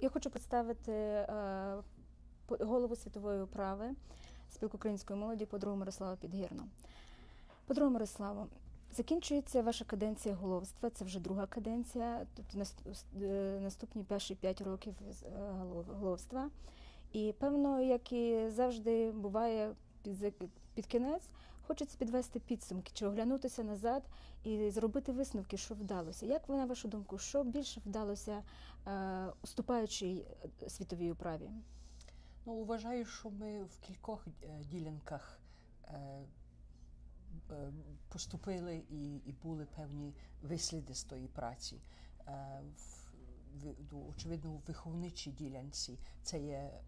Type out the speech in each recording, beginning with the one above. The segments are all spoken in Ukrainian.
Я хочу представити е, голову світової управи спілки української молоді подругу Мирослава Підгірну. Подруга Мирославо, закінчується ваша каденція головства, це вже друга каденція, тобто е, наступні перші п'ять років е, голов- головства. І певно, як і завжди буває під, під кінець, хочеться підвести підсумки чи оглянутися назад і зробити висновки, що вдалося. Як ви, на вашу думку, що більше вдалося е, е, світовій управі? Ну, вважаю, що ми в кількох е, ділянках е, поступили і, і були певні висліди з тої праці. В, в, ну, очевидно, у виховничій ділянці це є.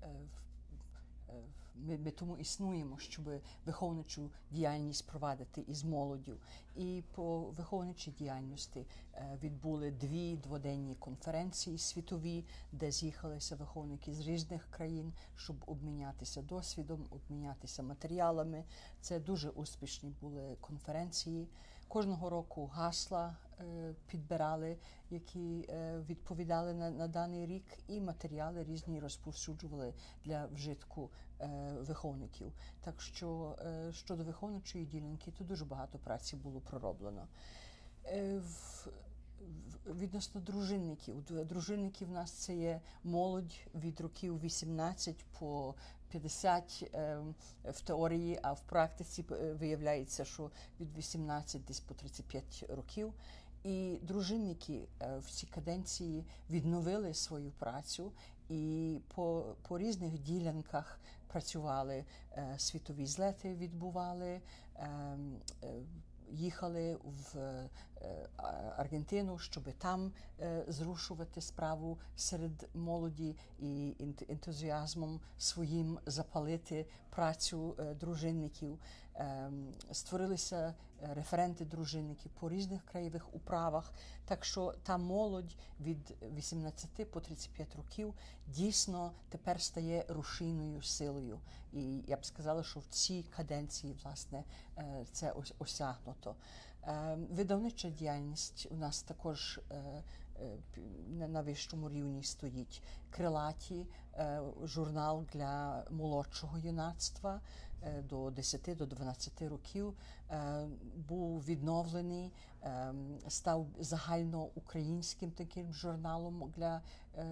Е, Ми, ми тому існуємо, щоб виховничу діяльність провадити із молоддю. І по виховничій діяльності е, відбули дві дводенні конференції світові, де з'їхалися виховники з різних країн, щоб обмінятися досвідом, обмінятися матеріалами. Це дуже успішні були конференції. Кожного року гасла е, підбирали, які е, відповідали на, на даний рік, і матеріали різні розповсюджували для вжитку е, виховників. Так що щодо виховничої ділянки, то дуже багато праці було пророблено. В- Відносно дружинників. Дружинники в нас це є молодь від років 18 по 50 е, в теорії, а в практиці е, виявляється, що від 18 десь по 35 років. І дружинники е, в цій каденції відновили свою працю і по, по різних ділянках працювали. Е, Світові злети відбували. е, е, їхали в Аргентину, щоб там е, зрушувати справу серед молоді і ентузіазмом своїм запалити працю е, дружинників. Ем, Створилися е, референти дружинників по різних краєвих управах. Так що та молодь від 18 по 35 років дійсно тепер стає рушійною силою. І я б сказала, що в цій каденції власне е, це осягнуто. Е, Видавнича діяльність у нас також е, е, на- вищому рівні стоїть. Крилаті журнал для молодшого юнацтва до 10 до 12 років був відновлений, став загальноукраїнським таким журналом для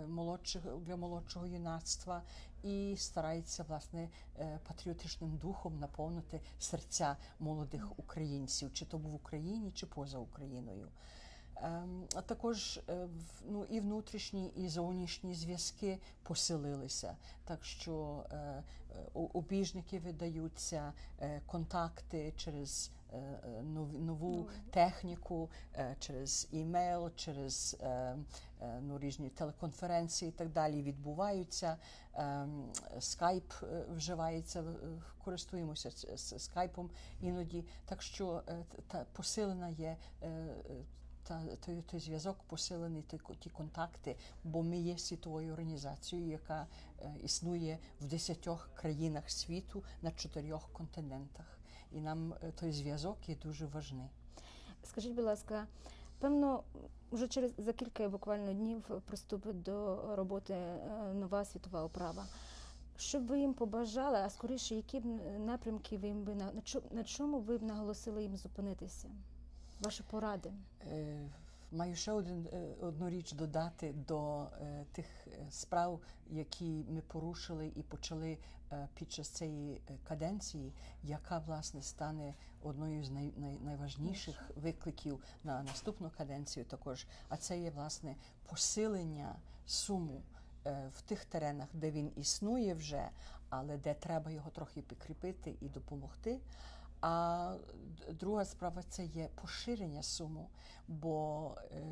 молодшого для молодшого юнацтва і старається власне е, патріотичним духом наповнити серця молодих українців, чи то в Україні, чи поза Україною. Ем, А також е, ну, і внутрішні, і зовнішні зв'язки посилилися. Так що е, е, обіжники видаються, контакти через нову техніку, е, через імейл, через ну, різні телеконференції і так далі відбуваються. Ем, Скайп вживається, користуємося скайпом іноді. Так що та посилена є. Та той, той зв'язок посилений, той, ті контакти, бо ми є світовою організацією, яка е, існує в десятьох країнах світу на чотирьох континентах. І нам е, той зв'язок є дуже важний. Скажіть, будь ласка, певно, вже через за кілька буквально днів приступить до роботи е, нова світова управа. Що б ви їм побажали, а скоріше, які б напрямки ви їм би на чому ви б наголосили їм зупинитися? Ваші поради? Е, Маю ще один, е, одну річ додати до е, тих справ, які ми порушили і почали е, під час цієї каденції, яка власне стане одною з най, най, найважніших викликів на наступну каденцію також. А це є власне посилення суму в тих теренах, де він існує вже, але де треба його трохи підкріпити і допомогти. А друга справа це є поширення суму, бо е,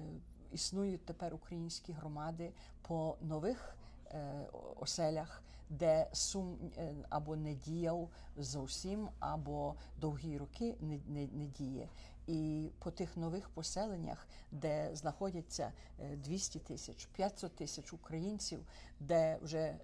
існують тепер українські громади по нових е, оселях, де сум е, або не діяв зовсім, або довгі роки не, не, не діє. І по тих нових поселеннях, де знаходяться е, 200 тисяч, 500 тисяч українців, де вже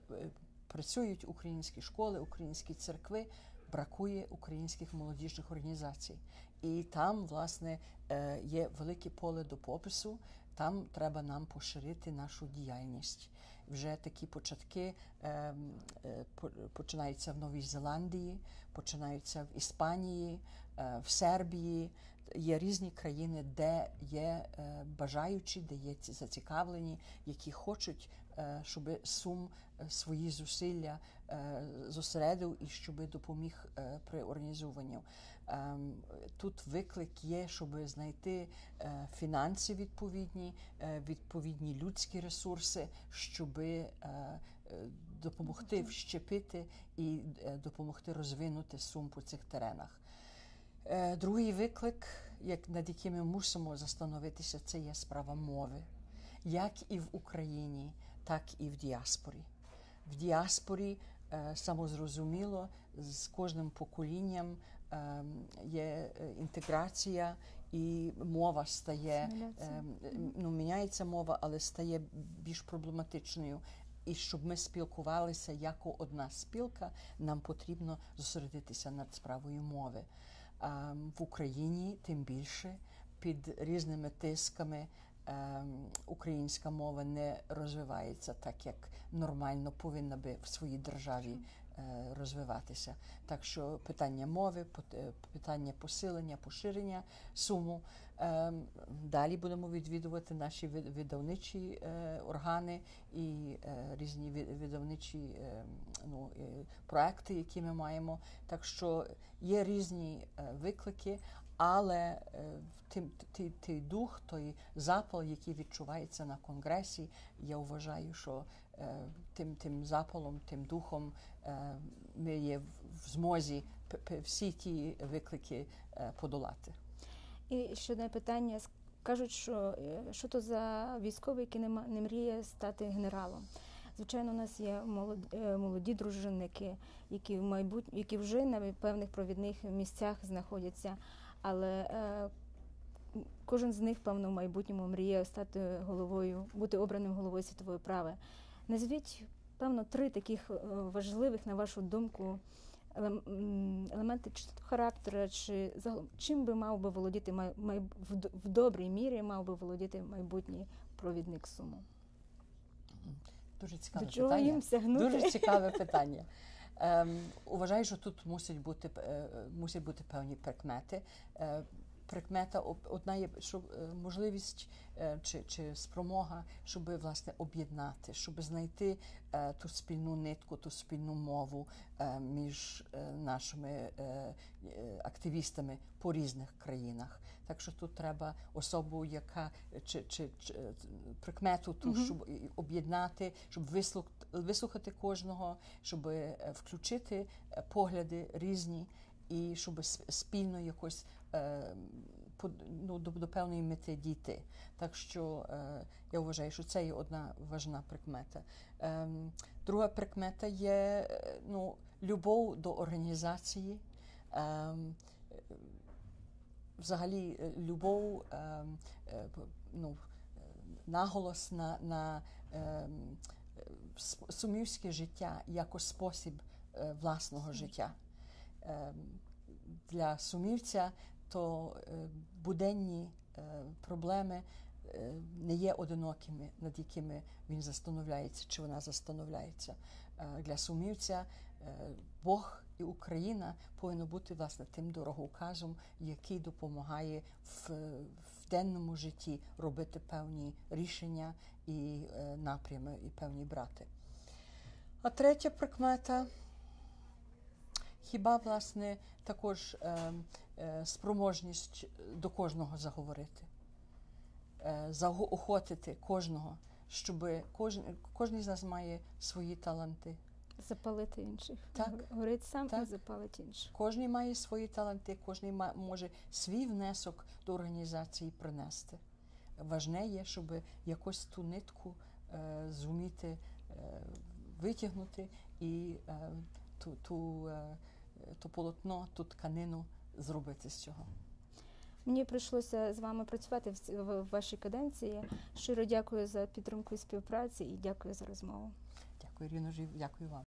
працюють українські школи, українські церкви, бракує українських молодіжних організацій. І там, власне, е, є велике поле до попису. Там треба нам поширити нашу діяльність. вже такі початки ем, е, починаються в Новій Зеландії, починаються в Іспанії, е, в Сербії. Є різні країни, де є е, бажаючі, де є ці зацікавлені, які хочуть, е, щоб Сум е, свої зусилля е, зосередив і щоб допоміг е, при організуванні. Ем, Тут виклик є, щоб знайти е, фінанси відповідні, е, відповідні людські ресурси, щоб е, е, допомогти вщепити і е, допомогти розвинути сум по цих теренах. Е, Другий виклик, над яким ми мусимо застановитися, це є справа мови, як і в Україні, так і в діаспорі. В діаспорі е, самозрозуміло з кожним поколінням е, є е, інтеграція і мова стає е, ну, міняється мова, але стає більш проблематичною. І щоб ми спілкувалися як одна спілка, нам потрібно зосередитися над справою мови. А в Україні тим більше під різними тисками ем, українська мова не розвивається так, як нормально повинна би в своїй державі розвиватися. Так що питання мови, е, питання посилення, поширення суму. Ем, Далі будемо відвідувати наші видавничі е, органи і е, різні видавничі е, ну, е, проекти, які ми маємо. Так що є різні е, виклики, але е, тим- той, дух, той запал, який відчувається на конгресі, я вважаю, що е, тим, тим запалом, тим духом е, ми є в- змозі всі ті виклики подолати. І ще одне питання. Кажуть, що що то за військовий, який не, не мріє стати генералом. Звичайно, у нас є молоді, дружинники, які в майбут... які вже на певних провідних місцях знаходяться, але е, кожен з них, певно, в майбутньому мріє стати головою, бути обраним головою світової прави. Назвіть, певно, три таких е, важливих, на вашу думку, елементи чи характера, чи загалом чим би мав би володіти май, май, в, в добрій мірі мав би володіти майбутній провідник суму? Дуже цікаве До чого питання. їм? Дуже цікаве питання. Ем, Уважаю, що тут мусить бути, е, мусять бути певні прикмети. Е, Прикмета одна є що, е, можливість чи, чи спромога, щоб власне об'єднати, щоб знайти ту спільну нитку, ту спільну мову між нашими активістами по різних країнах. Так що тут треба особу, яка чи, чи, чи прикмету ту, щоб об'єднати, щоб вислухати кожного, щоб е, включити е, погляди різні, і щоб спільно якось е, ну, до, певної мети дійти. Так що я вважаю, що це є одна важна прикмета. Ем, друга прикмета є ну, любов до організації. Ем, взагалі любов, ем, ну, наголос на, на сумівське життя як спосіб е, власного життя. Ем, Для сумівця то е, буденні е, проблеми не є одинокими, над якими він застановляється чи вона застановляється. Для сумівця Бог і Україна повинно бути власне тим дороговказом, який допомагає в, в денному житті робити певні рішення і е, напрями, і певні брати. А третя прикмета хіба власне також е, е, спроможність до кожного заговорити, е, заохотити кожного, щоб кожен, кожен з нас має свої таланти. Запалити інших. Так. Горить сам і запалить інших. Кожен має свої таланти, кожен може свій внесок до організації принести. Важне є, щоб якось ту нитку е, зуміти е, витягнути і е, ту, ту, е, то полотно, ту тканину зробити з цього. Мені прийшлося з вами працювати в, ц- в вашій каденції. Щиро дякую за підтримку і співпраці і дякую за розмову. Дякую, Ірино, Жив- дякую вам.